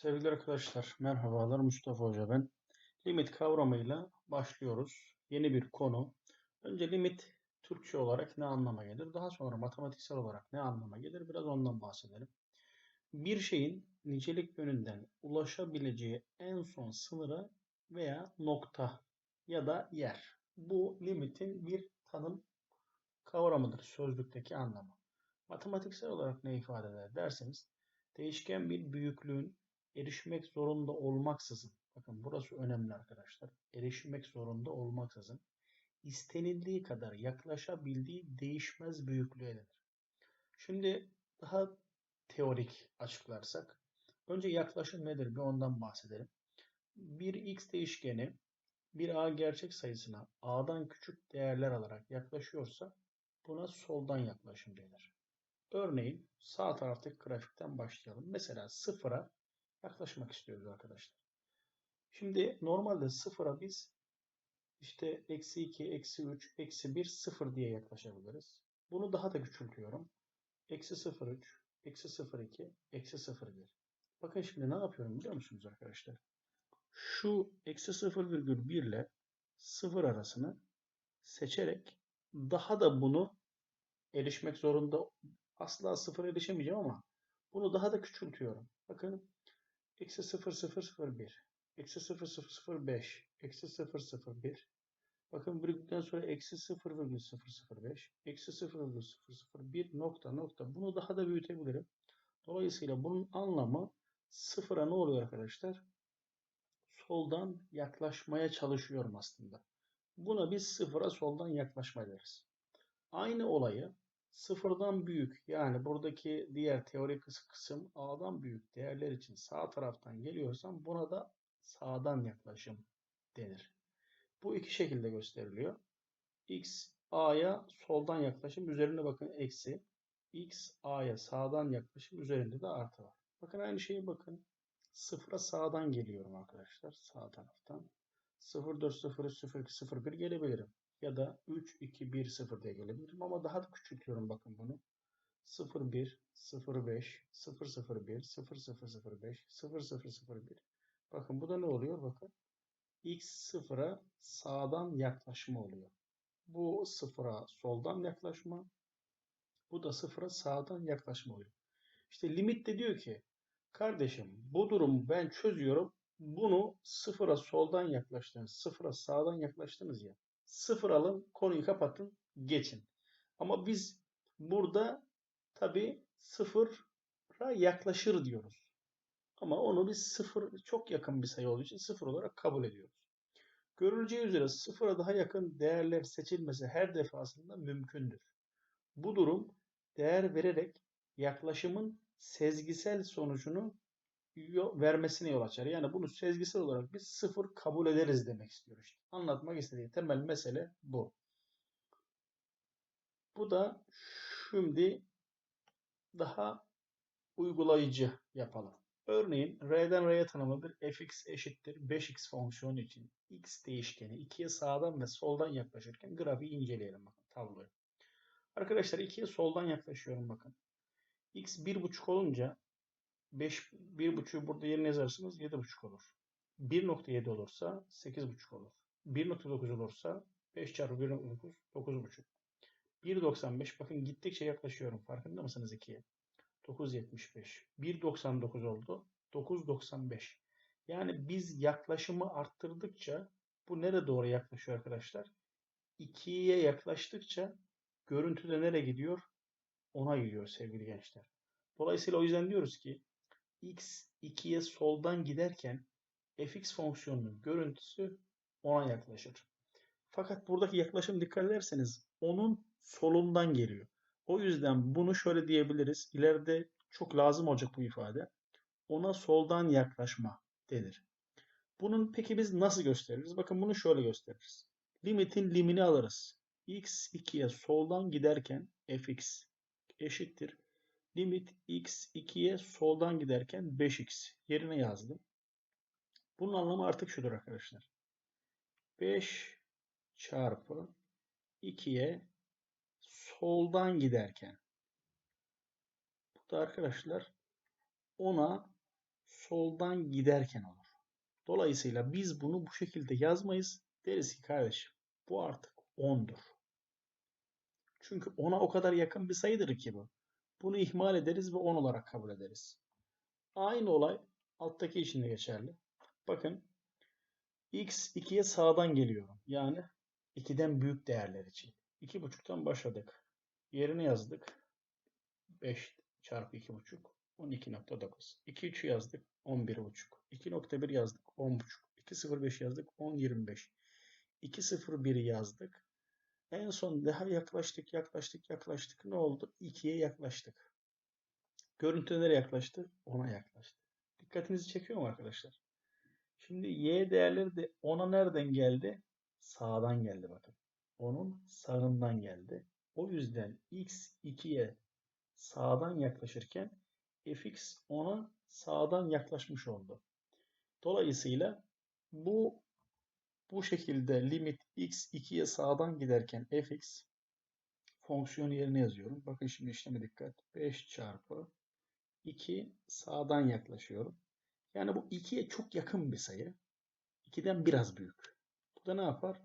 Sevgili arkadaşlar, merhabalar. Mustafa Hoca ben. Limit kavramıyla başlıyoruz. Yeni bir konu. Önce limit Türkçe olarak ne anlama gelir? Daha sonra matematiksel olarak ne anlama gelir? Biraz ondan bahsedelim. Bir şeyin nicelik yönünden ulaşabileceği en son sınıra veya nokta ya da yer. Bu limitin bir tanım kavramıdır sözlükteki anlamı. Matematiksel olarak ne ifade eder derseniz değişken bir büyüklüğün erişmek zorunda olmaksızın, bakın burası önemli arkadaşlar, erişmek zorunda olmaksızın istenildiği kadar yaklaşabildiği değişmez büyüklüğe denir. Şimdi daha teorik açıklarsak, önce yaklaşım nedir bir ondan bahsedelim. Bir x değişkeni bir a gerçek sayısına a'dan küçük değerler alarak yaklaşıyorsa buna soldan yaklaşım denir. Örneğin sağ taraftaki grafikten başlayalım. Mesela sıfıra yaklaşmak istiyoruz arkadaşlar. Şimdi normalde sıfıra biz işte eksi 2, eksi 3, eksi 1, 0 diye yaklaşabiliriz. Bunu daha da küçültüyorum. Eksi 0,3, eksi 0,2, eksi 0,1. Bakın şimdi ne yapıyorum biliyor musunuz arkadaşlar? Şu eksi 0,1 ile 0 arasını seçerek daha da bunu erişmek zorunda asla 0 erişemeyeceğim ama bunu daha da küçültüyorum. Bakın eksi 0001, eksi 0005, eksi 001. Bakın virgülden sonra eksi 0,005, eksi 0,001 nokta nokta. Bunu daha da büyütebilirim. Dolayısıyla bunun anlamı sıfıra ne oluyor arkadaşlar? Soldan yaklaşmaya çalışıyorum aslında. Buna biz sıfıra soldan yaklaşma deriz. Aynı olayı sıfırdan büyük yani buradaki diğer teorik kısım a'dan büyük değerler için sağ taraftan geliyorsam buna da sağdan yaklaşım denir. Bu iki şekilde gösteriliyor. x a'ya soldan yaklaşım üzerine bakın eksi. x a'ya sağdan yaklaşım üzerinde de artı var. Bakın aynı şeyi bakın. Sıfıra sağdan geliyorum arkadaşlar. Sağ taraftan. 0403 02 01 gelebilirim ya da 3, 2, 1, 0 diye gelebilirim ama daha da küçültüyorum bakın bunu. 0, 1, 0, 5, 0, 0, 1, 0, 0, 0, 5, 0, 0, 0, 1. Bakın bu da ne oluyor? Bakın x sıfıra sağdan yaklaşma oluyor. Bu sıfıra soldan yaklaşma. Bu da sıfıra sağdan yaklaşma oluyor. İşte limit de diyor ki kardeşim bu durumu ben çözüyorum. Bunu sıfıra soldan yaklaştınız, sıfıra sağdan yaklaştınız ya. Sıfır alın, konuyu kapatın, geçin. Ama biz burada tabi sıfıra yaklaşır diyoruz. Ama onu biz sıfır çok yakın bir sayı olduğu için sıfır olarak kabul ediyoruz. Görüleceği üzere sıfıra daha yakın değerler seçilmesi her defasında mümkündür. Bu durum değer vererek yaklaşımın sezgisel sonucunu vermesine yol açar. Yani bunu sezgisel olarak biz sıfır kabul ederiz demek istiyor işte. Anlatmak istediği temel mesele bu. Bu da şimdi daha uygulayıcı yapalım. Örneğin R'den R'ye tanımlı bir fx eşittir 5x fonksiyonu için x değişkeni 2'ye sağdan ve soldan yaklaşırken grafiği inceleyelim bakın tabloyu. Arkadaşlar 2'ye soldan yaklaşıyorum bakın. x 1.5 olunca 5, 1.5'ü burada yerine yazarsınız 7.5 olur. 1.7 olursa 8.5 olur. 1.9 olursa 5 çarpı 1.9 9.5. 1.95 bakın gittikçe yaklaşıyorum. Farkında mısınız 2'ye? 9.75. 1.99 oldu. 9.95. Yani biz yaklaşımı arttırdıkça bu nereye doğru yaklaşıyor arkadaşlar? 2'ye yaklaştıkça görüntüde nereye gidiyor? Ona gidiyor sevgili gençler. Dolayısıyla o yüzden diyoruz ki x 2'ye soldan giderken fx fonksiyonunun görüntüsü 10'a yaklaşır. Fakat buradaki yaklaşım dikkat ederseniz onun solundan geliyor. O yüzden bunu şöyle diyebiliriz. İleride çok lazım olacak bu ifade. Ona soldan yaklaşma denir. Bunun peki biz nasıl gösteririz? Bakın bunu şöyle gösteririz. Limitin limini alırız. x 2'ye soldan giderken fx eşittir limit x 2'ye soldan giderken 5x yerine yazdım. Bunun anlamı artık şudur arkadaşlar. 5 çarpı 2'ye soldan giderken. Bu da arkadaşlar 10'a soldan giderken olur. Dolayısıyla biz bunu bu şekilde yazmayız. Deriz ki kardeşim bu artık 10'dur. Çünkü 10'a o kadar yakın bir sayıdır ki bu. Bunu ihmal ederiz ve 10 olarak kabul ederiz. Aynı olay alttaki için de geçerli. Bakın x 2'ye sağdan geliyorum. Yani 2'den büyük değerler için. 2.5'tan başladık. Yerine yazdık. 5 çarpı 2.5 12.9. 2 3'ü yazdık 11.5. 2.1 yazdık 10.5. 2.05 yazdık 10.25. 2.01 yazdık. En son daha yaklaştık yaklaştık yaklaştık. Ne oldu? 2'ye yaklaştık. Görüntü nereye yaklaştı? 10'a yaklaştı. Dikkatinizi çekiyor mu arkadaşlar? Şimdi y değerleri de 10'a nereden geldi? Sağdan geldi bakın. Onun sağından geldi. O yüzden x 2'ye sağdan yaklaşırken fx ona sağdan yaklaşmış oldu. Dolayısıyla bu bu şekilde limit x 2'ye sağdan giderken fx fonksiyon yerine yazıyorum. Bakın şimdi işleme dikkat. 5 çarpı 2 sağdan yaklaşıyorum. Yani bu 2'ye çok yakın bir sayı. 2'den biraz büyük. Bu da ne yapar?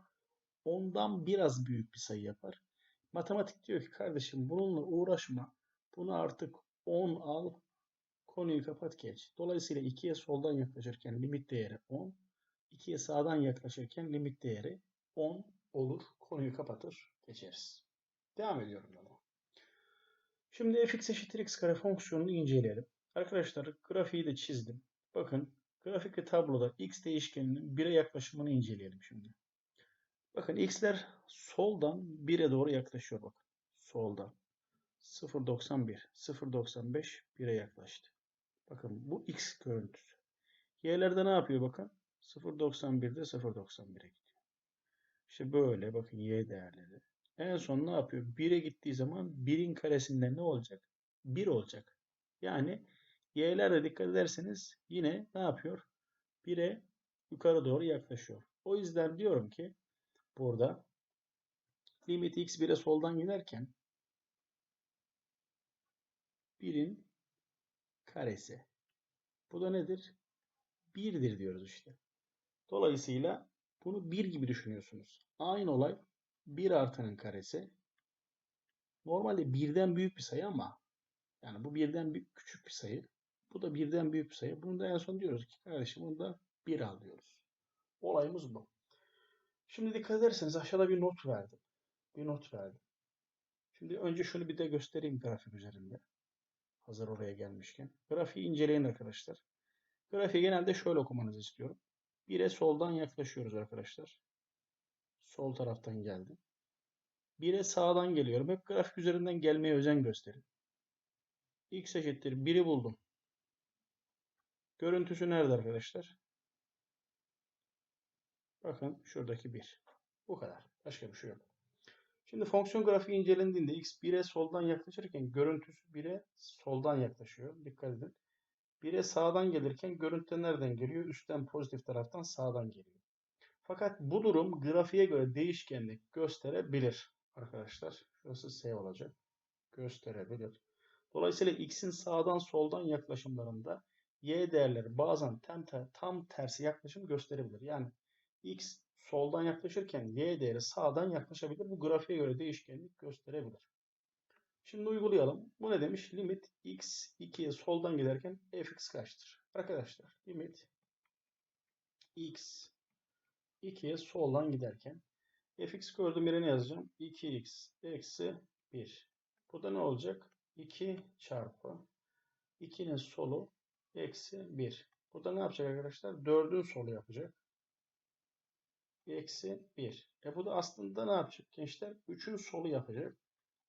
10'dan biraz büyük bir sayı yapar. Matematik diyor ki kardeşim bununla uğraşma. Bunu artık 10 al. Konuyu kapat geç. Dolayısıyla 2'ye soldan yaklaşırken limit değeri 10. 2'ye sağdan yaklaşırken limit değeri 10 olur. Konuyu kapatır geçeriz. Devam ediyorum ama. Şimdi fx eşittir x kare fonksiyonunu inceleyelim. Arkadaşlar grafiği de çizdim. Bakın grafik ve tabloda x değişkeninin 1'e yaklaşımını inceleyelim şimdi. Bakın x'ler soldan 1'e doğru yaklaşıyor bakın. Soldan. 0.91, 0.95 1'e yaklaştı. Bakın bu x görüntüsü. Y'lerde ne yapıyor bakın? 0.91'de 0.91'e gidiyor. İşte böyle bakın y değerleri. En son ne yapıyor? 1'e gittiği zaman 1'in karesinden ne olacak? 1 olacak. Yani y'lere dikkat ederseniz yine ne yapıyor? 1'e yukarı doğru yaklaşıyor. O yüzden diyorum ki burada limit x 1'e soldan giderken 1'in karesi. Bu da nedir? 1'dir diyoruz işte. Dolayısıyla bunu 1 gibi düşünüyorsunuz. Aynı olay 1 artının karesi. Normalde birden büyük bir sayı ama yani bu birden büyük, küçük bir sayı. Bu da birden büyük bir sayı. Bunu da en son diyoruz ki kardeşim bunu da 1 al diyoruz. Olayımız bu. Şimdi dikkat ederseniz aşağıda bir not verdim. Bir not verdim. Şimdi önce şunu bir de göstereyim grafik üzerinde. Hazır oraya gelmişken. Grafiği inceleyin arkadaşlar. Grafiği genelde şöyle okumanızı istiyorum. 1'e soldan yaklaşıyoruz arkadaşlar. Sol taraftan geldim. 1'e sağdan geliyorum. Hep grafik üzerinden gelmeye özen gösterin. X eşittir 1'i buldum. Görüntüsü nerede arkadaşlar? Bakın şuradaki 1. Bu kadar. Başka bir şey yok. Şimdi fonksiyon grafiği incelendiğinde x 1'e soldan yaklaşırken görüntüsü 1'e soldan yaklaşıyor. Dikkat edin. 1'e sağdan gelirken görüntü nereden geliyor? Üstten pozitif taraftan sağdan geliyor. Fakat bu durum grafiğe göre değişkenlik gösterebilir arkadaşlar. Şurası S olacak. Gösterebilir. Dolayısıyla x'in sağdan soldan yaklaşımlarında y değerleri bazen tam, tam tersi yaklaşım gösterebilir. Yani x soldan yaklaşırken y değeri sağdan yaklaşabilir. Bu grafiğe göre değişkenlik gösterebilir. Şimdi uygulayalım. Bu ne demiş? Limit x 2'ye soldan giderken fx kaçtır? Arkadaşlar limit x 2'ye soldan giderken fx gördüğüm yerine yazacağım. 2x eksi 1. Burada ne olacak? 2 çarpı 2'nin solu eksi 1. Burada ne yapacak arkadaşlar? 4'ün solu yapacak. Eksi 1. E bu da aslında ne yapacak gençler? 3'ün solu yapacak.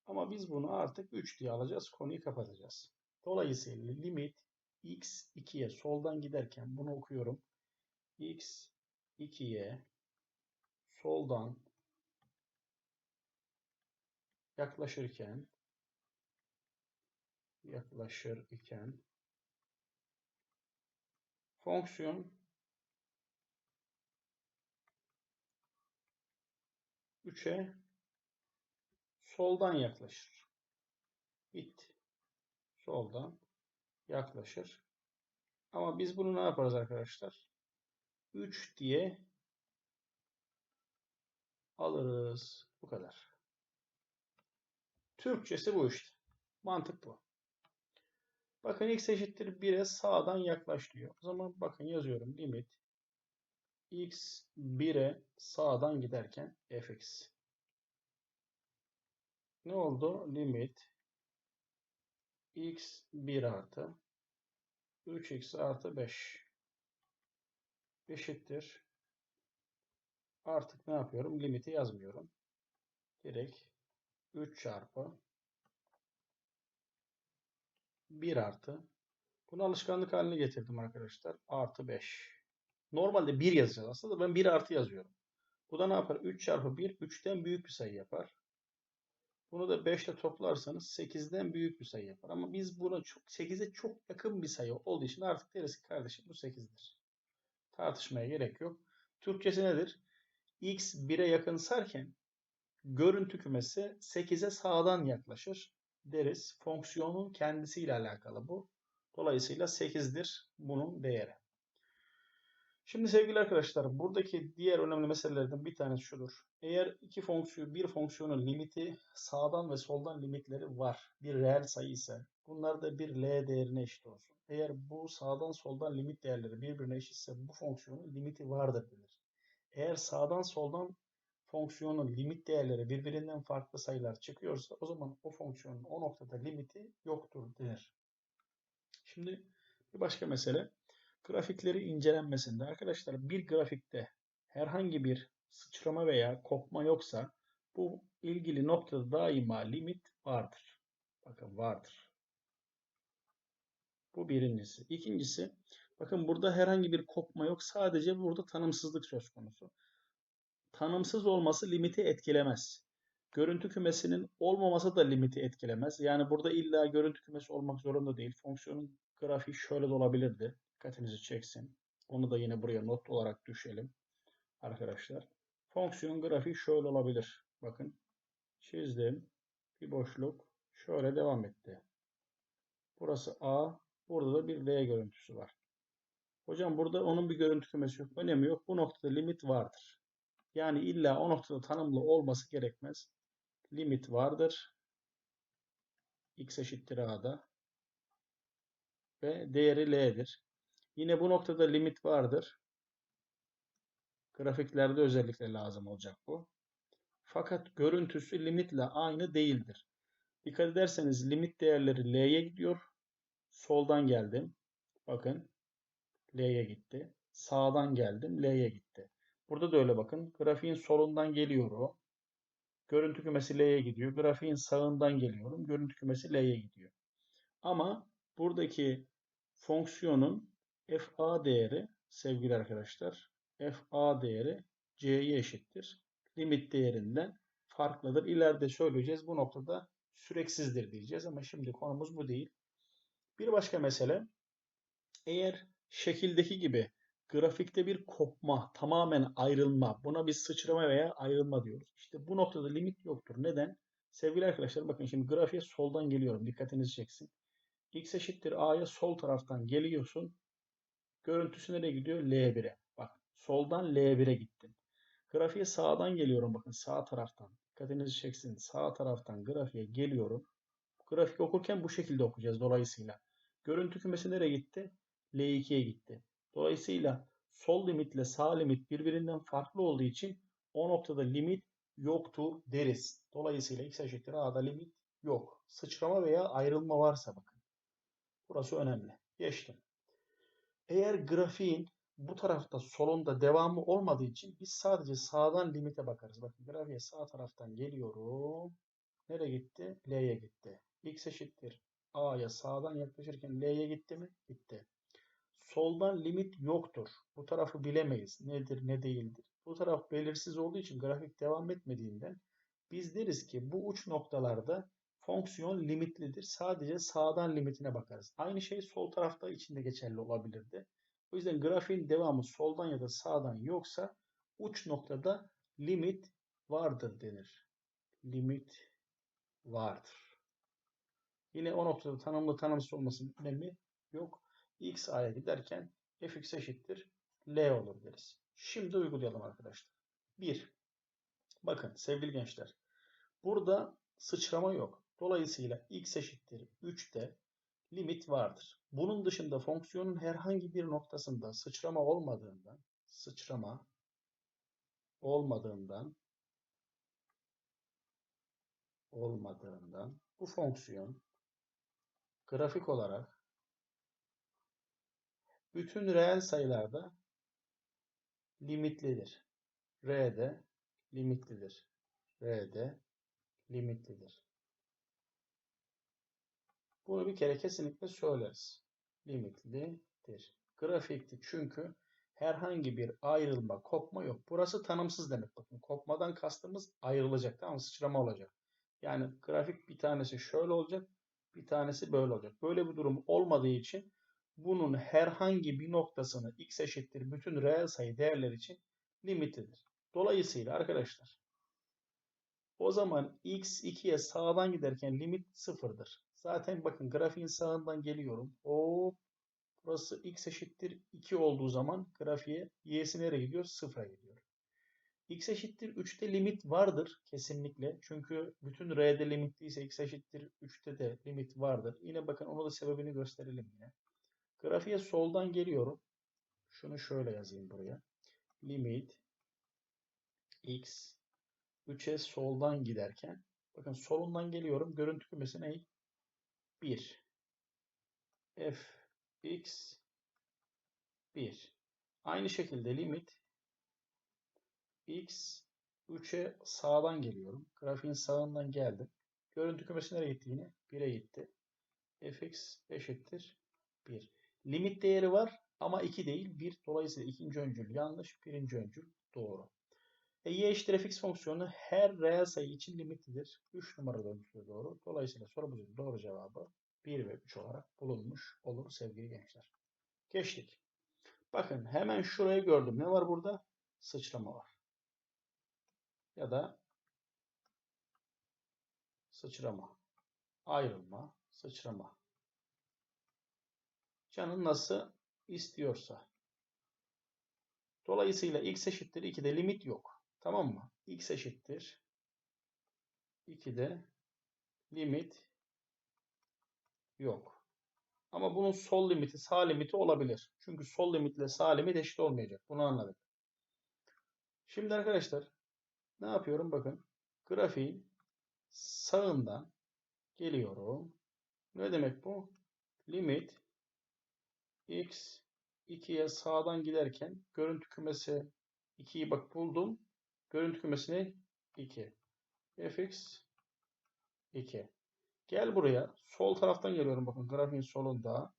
Ama biz bunu artık 3 diye alacağız. Konuyu kapatacağız. Dolayısıyla limit x 2'ye soldan giderken bunu okuyorum. x 2'ye soldan yaklaşırken yaklaşır iken fonksiyon 3'e soldan yaklaşır. Bit soldan yaklaşır. Ama biz bunu ne yaparız arkadaşlar? 3 diye alırız. Bu kadar. Türkçesi bu işte. Mantık bu. Bakın x eşittir 1'e sağdan yaklaş diyor. O zaman bakın yazıyorum limit x 1'e sağdan giderken fx. Ne oldu? Limit x 1 artı 3x artı 5 eşittir. Artık ne yapıyorum? Limiti yazmıyorum. Direkt 3 çarpı 1 artı bunu alışkanlık haline getirdim arkadaşlar. Artı 5. Normalde 1 yazacağız aslında ben 1 artı yazıyorum. Bu da ne yapar? 3 çarpı 1 3'ten büyük bir sayı yapar. Bunu da 5 ile toplarsanız 8'den büyük bir sayı yapar. Ama biz buna çok 8'e çok yakın bir sayı olduğu için artık deriz ki kardeşim bu 8'dir. Tartışmaya gerek yok. Türkçesi nedir? X 1'e yakınsarken görüntü kümesi 8'e sağdan yaklaşır deriz. Fonksiyonun kendisiyle alakalı bu. Dolayısıyla 8'dir bunun değeri. Şimdi sevgili arkadaşlar buradaki diğer önemli meselelerden bir tanesi şudur. Eğer iki fonksiyon, bir fonksiyonun limiti sağdan ve soldan limitleri var. Bir reel sayı ise bunlar da bir L değerine eşit olsun. Eğer bu sağdan soldan limit değerleri birbirine eşitse bu fonksiyonun limiti vardır denir. Eğer sağdan soldan fonksiyonun limit değerleri birbirinden farklı sayılar çıkıyorsa o zaman o fonksiyonun o noktada limiti yoktur denir. Şimdi bir başka mesele grafikleri incelenmesinde arkadaşlar bir grafikte herhangi bir sıçrama veya kopma yoksa bu ilgili noktada daima limit vardır. Bakın vardır. Bu birincisi. İkincisi bakın burada herhangi bir kopma yok. Sadece burada tanımsızlık söz konusu. Tanımsız olması limiti etkilemez. Görüntü kümesinin olmaması da limiti etkilemez. Yani burada illa görüntü kümesi olmak zorunda değil. Fonksiyonun grafiği şöyle de olabilirdi. Dikkatinizi çeksin. Onu da yine buraya not olarak düşelim. Arkadaşlar. Fonksiyon grafiği şöyle olabilir. Bakın. Çizdim. Bir boşluk. Şöyle devam etti. Burası A. Burada da bir L görüntüsü var. Hocam burada onun bir görüntü kümesi yok. Önemi yok. Bu noktada limit vardır. Yani illa o noktada tanımlı olması gerekmez. Limit vardır. X eşittir A'da. Ve değeri L'dir. Yine bu noktada limit vardır. Grafiklerde özellikle lazım olacak bu. Fakat görüntüsü limitle aynı değildir. Dikkat ederseniz limit değerleri L'ye gidiyor. Soldan geldim. Bakın L'ye gitti. Sağdan geldim. L'ye gitti. Burada da öyle bakın. Grafiğin solundan geliyorum. Görüntü kümesi L'ye gidiyor. Grafiğin sağından geliyorum. Görüntü kümesi L'ye gidiyor. Ama buradaki fonksiyonun fa değeri sevgili arkadaşlar fa değeri c'ye eşittir. Limit değerinden farklıdır. İleride söyleyeceğiz. Bu noktada süreksizdir diyeceğiz ama şimdi konumuz bu değil. Bir başka mesele eğer şekildeki gibi grafikte bir kopma, tamamen ayrılma, buna bir sıçrama veya ayrılma diyoruz. İşte bu noktada limit yoktur. Neden? Sevgili arkadaşlar bakın şimdi grafiğe soldan geliyorum. Dikkatinizi çeksin. X eşittir A'ya sol taraftan geliyorsun. Görüntüsü nereye gidiyor? L1'e. Bak soldan L1'e gittin. Grafiğe sağdan geliyorum bakın sağ taraftan. Dikkatinizi çeksin. Sağ taraftan grafiğe geliyorum. Grafik okurken bu şekilde okuyacağız dolayısıyla. Görüntü kümesi nereye gitti? L2'ye gitti. Dolayısıyla sol limitle sağ limit birbirinden farklı olduğu için o noktada limit yoktur deriz. Dolayısıyla x eşittir a'da limit yok. Sıçrama veya ayrılma varsa bakın. Burası önemli. Geçtim. Eğer grafiğin bu tarafta solunda devamı olmadığı için biz sadece sağdan limite bakarız. Bakın grafiğe sağ taraftan geliyorum. Nereye gitti? L'ye gitti. X eşittir. A'ya sağdan yaklaşırken L'ye gitti mi? Gitti. Soldan limit yoktur. Bu tarafı bilemeyiz. Nedir ne değildir. Bu taraf belirsiz olduğu için grafik devam etmediğinden biz deriz ki bu uç noktalarda fonksiyon limitlidir. Sadece sağdan limitine bakarız. Aynı şey sol tarafta içinde geçerli olabilirdi. O yüzden grafiğin devamı soldan ya da sağdan yoksa uç noktada limit vardır denir. Limit vardır. Yine o noktada tanımlı tanımsız olmasının önemi yok. x a'ya giderken fx eşittir L olur deriz. Şimdi uygulayalım arkadaşlar. 1. Bakın sevgili gençler. Burada sıçrama yok. Dolayısıyla x eşittir 3'te limit vardır. Bunun dışında fonksiyonun herhangi bir noktasında sıçrama olmadığından sıçrama olmadığından olmadığından bu fonksiyon grafik olarak bütün reel sayılarda limitlidir. R'de limitlidir. R'de limitlidir. Bunu bir kere kesinlikle söyleriz. Limitlidir. Grafikti çünkü herhangi bir ayrılma, kopma yok. Burası tanımsız demek. Bakın kopmadan kastımız ayrılacak. Tamam? Sıçrama olacak. Yani grafik bir tanesi şöyle olacak, bir tanesi böyle olacak. Böyle bir durum olmadığı için bunun herhangi bir noktasını x eşittir bütün reel sayı değerler için limitlidir. Dolayısıyla arkadaşlar o zaman x 2'ye sağdan giderken limit sıfırdır. Zaten bakın grafiğin sağından geliyorum. O burası x eşittir 2 olduğu zaman grafiğe y'si nereye gidiyor? Sıfıra gidiyor. x eşittir 3'te limit vardır kesinlikle. Çünkü bütün r'de limitliyse x eşittir 3'te de limit vardır. Yine bakın onu da sebebini gösterelim yine. Grafiğe soldan geliyorum. Şunu şöyle yazayım buraya. Limit x 3'e soldan giderken bakın solundan geliyorum. Görüntü kümesi ne? 1 f x 1 aynı şekilde limit x 3'e sağdan geliyorum. Grafiğin sağından geldim. Görüntü kümesi nereye gitti yine? 1'e gitti. fx eşittir 1. Limit değeri var ama 2 değil 1. Dolayısıyla ikinci öncül yanlış. Birinci öncül doğru. E, y eşittir fx fonksiyonu her reel sayı için limitlidir. 3 numaralı öncülü doğru. Dolayısıyla sorumuzun doğru cevabı 1 ve 3 olarak bulunmuş olur sevgili gençler. Geçtik. Bakın hemen şurayı gördüm. Ne var burada? Sıçrama var. Ya da sıçrama, ayrılma, sıçrama. Canın nasıl istiyorsa. Dolayısıyla x eşittir 2'de limit yok. Tamam mı? x eşittir 2'de limit yok. Ama bunun sol limiti sağ limiti olabilir. Çünkü sol limitle sağ limit eşit olmayacak. Bunu anladık. Şimdi arkadaşlar ne yapıyorum? Bakın grafiğin sağından geliyorum. Ne demek bu? Limit x 2'ye sağdan giderken görüntü kümesi 2'yi bak buldum. Görüntü kümesine 2. fx 2. Gel buraya. Sol taraftan geliyorum bakın grafiğin solunda.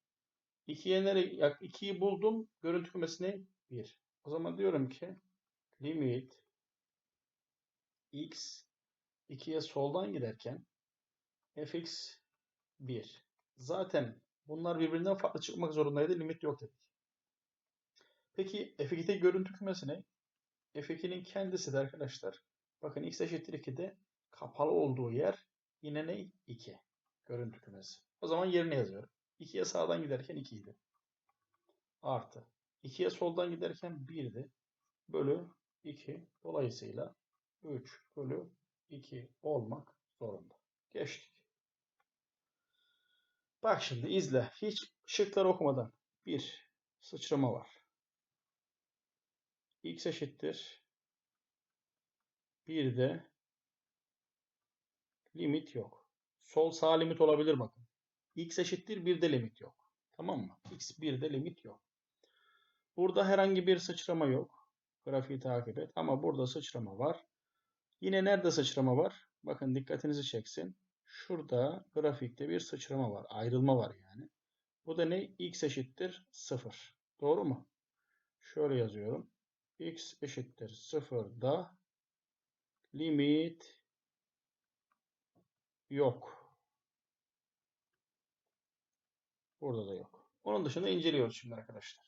2'ye nereye? 2'yi buldum. Görüntü kümesine 1. O zaman diyorum ki limit x 2'ye soldan giderken fx 1. Zaten bunlar birbirinden farklı çıkmak zorundaydı. Limit yok dedik. Peki f2'de görüntü kümesi? F2'nin kendisi de arkadaşlar. Bakın x eşittir 2'de kapalı olduğu yer yine ne? 2. Görüntü kümesi. O zaman yerine yazıyorum. 2'ye sağdan giderken 2 idi. Artı. 2'ye soldan giderken 1'di. Bölü 2. Dolayısıyla 3 bölü 2 olmak zorunda. Geçtik. Bak şimdi izle. Hiç şıkları okumadan. 1. Sıçrama var. X eşittir. Bir de limit yok. Sol sağ limit olabilir bakın. X eşittir bir de limit yok. Tamam mı? X bir de limit yok. Burada herhangi bir sıçrama yok. Grafiği takip et. Ama burada sıçrama var. Yine nerede sıçrama var? Bakın dikkatinizi çeksin. Şurada grafikte bir sıçrama var. Ayrılma var yani. Bu da ne? X eşittir 0. Doğru mu? Şöyle yazıyorum. X eşittir 0'da limit yok. Burada da yok. Onun dışında inceliyoruz şimdi arkadaşlar.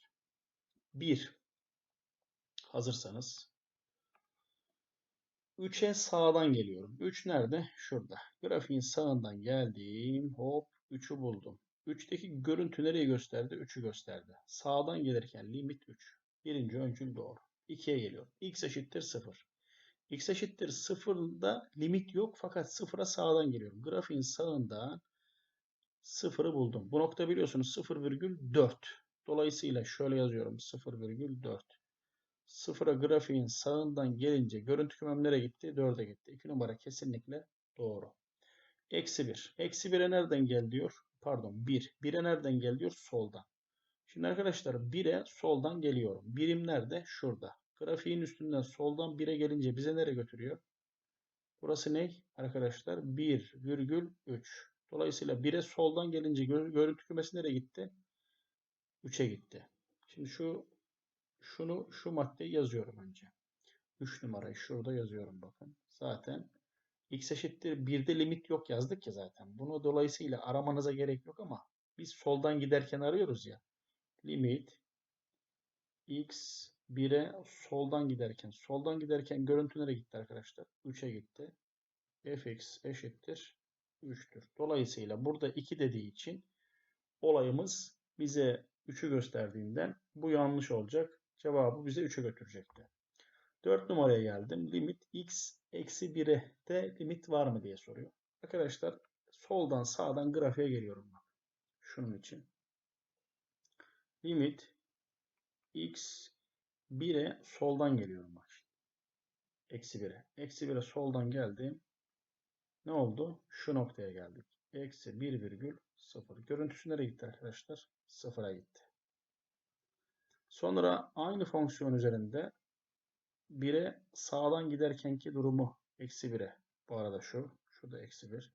1. Hazırsanız 3'e sağdan geliyorum. 3 nerede? Şurada. Grafiğin sağından geldim. Hop 3'ü buldum. 3'teki görüntü nereyi gösterdi? 3'ü gösterdi. Sağdan gelirken limit 3. Birinci öncül doğru. 2'ye geliyor. x eşittir 0. x eşittir 0'da limit yok fakat 0'a sağdan geliyorum. Grafiğin sağından 0'ı buldum. Bu nokta biliyorsunuz 0,4. Dolayısıyla şöyle yazıyorum 0,4. 0'a grafiğin sağından gelince görüntü kümem nereye gitti? 4'e gitti. 2 numara kesinlikle doğru. Eksi 1. Eksi 1'e nereden gel diyor? Pardon 1. 1'e nereden gel diyor? Soldan. Şimdi arkadaşlar 1'e soldan geliyorum. Birim nerede? Şurada. Grafiğin üstünden soldan 1'e gelince bize nereye götürüyor? Burası ne? Arkadaşlar 1,3. Dolayısıyla 1'e soldan gelince görüntü kümesi nereye gitti? 3'e gitti. Şimdi şu şunu şu maddeyi yazıyorum önce. 3 numarayı şurada yazıyorum bakın. Zaten x eşittir 1'de limit yok yazdık ya zaten. Bunu dolayısıyla aramanıza gerek yok ama biz soldan giderken arıyoruz ya. Limit x 1'e soldan giderken. Soldan giderken görüntü nereye gitti arkadaşlar? 3'e gitti. fx eşittir 3'tür. Dolayısıyla burada 2 dediği için olayımız bize 3'ü gösterdiğinden bu yanlış olacak. Cevabı bize 3'e götürecekti. 4 numaraya geldim. Limit x eksi 1'e de limit var mı diye soruyor. Arkadaşlar soldan sağdan grafiğe geliyorum bak. Şunun için. Limit x 1'e soldan geliyorum bak. Eksi 1'e. Eksi 1'e soldan geldim. Ne oldu? Şu noktaya geldik. Eksi 1,0. Görüntüsü nereye gitti arkadaşlar? Sıfıra gitti. Sonra aynı fonksiyon üzerinde 1'e sağdan giderkenki durumu eksi 1'e. Bu arada şu. Şu da eksi 1.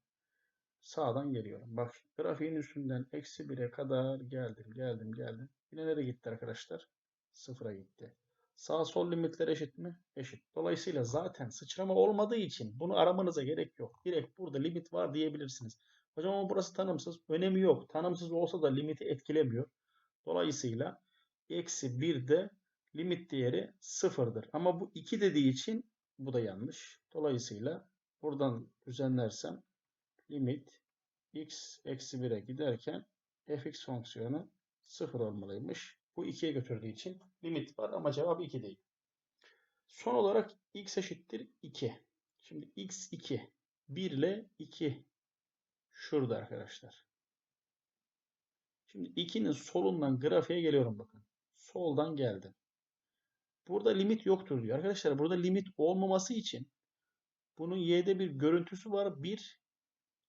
Sağdan geliyorum. Bak grafiğin üstünden eksi 1'e kadar geldim. Geldim geldim. Yine nereye gitti arkadaşlar? Sıfıra gitti. Sağ sol limitler eşit mi? Eşit. Dolayısıyla zaten sıçrama olmadığı için bunu aramanıza gerek yok. Direkt burada limit var diyebilirsiniz. Hocam ama burası tanımsız. Önemi yok. Tanımsız olsa da limiti etkilemiyor. Dolayısıyla eksi 1 de limit değeri sıfırdır. Ama bu 2 dediği için bu da yanlış. Dolayısıyla buradan düzenlersem limit x eksi 1'e giderken fx fonksiyonu 0 olmalıymış. Bu 2'ye götürdüğü için limit var ama cevap 2 değil. Son olarak x eşittir 2. Şimdi x 2. 1 ile 2 şurada arkadaşlar. Şimdi 2'nin solundan grafiğe geliyorum bakın. Soldan geldim. Burada limit yoktur diyor. Arkadaşlar burada limit olmaması için bunun y'de bir görüntüsü var. Bir.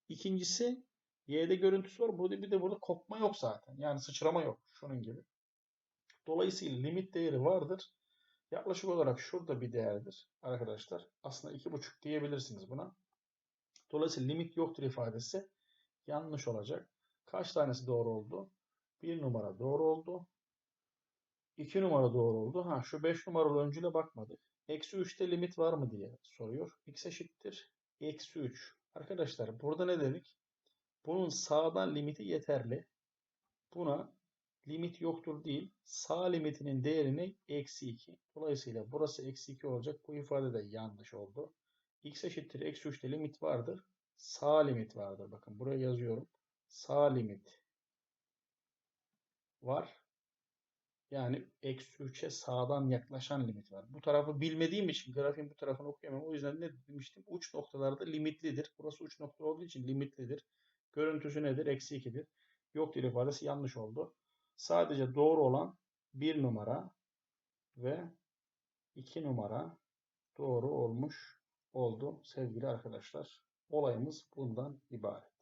İkincisi y'de görüntüsü var. Burada bir de burada kopma yok zaten. Yani sıçrama yok. Şunun gibi. Dolayısıyla limit değeri vardır. Yaklaşık olarak şurada bir değerdir arkadaşlar. Aslında iki buçuk diyebilirsiniz buna. Dolayısıyla limit yoktur ifadesi yanlış olacak. Kaç tanesi doğru oldu? Bir numara doğru oldu. 2 numara doğru oldu. Ha şu 5 numaralı öncüle bakmadık. Eksi 3'te limit var mı diye soruyor. X eşittir. Eksi 3. Arkadaşlar burada ne dedik? Bunun sağdan limiti yeterli. Buna limit yoktur değil. Sağ limitinin değerini eksi 2. Dolayısıyla burası eksi 2 olacak. Bu ifade de yanlış oldu. X eşittir. Eksi 3'te limit vardır. Sağ limit vardır. Bakın buraya yazıyorum. Sağ limit var. Yani eksi 3'e sağdan yaklaşan limit var. Bu tarafı bilmediğim için grafiğin bu tarafını okuyamam. O yüzden ne demiştim? Uç noktalarda limitlidir. Burası uç nokta olduğu için limitlidir. Görüntüsü nedir? Eksi 2'dir. Yok değil ifadesi yanlış oldu. Sadece doğru olan 1 numara ve 2 numara doğru olmuş oldu sevgili arkadaşlar. Olayımız bundan ibaret.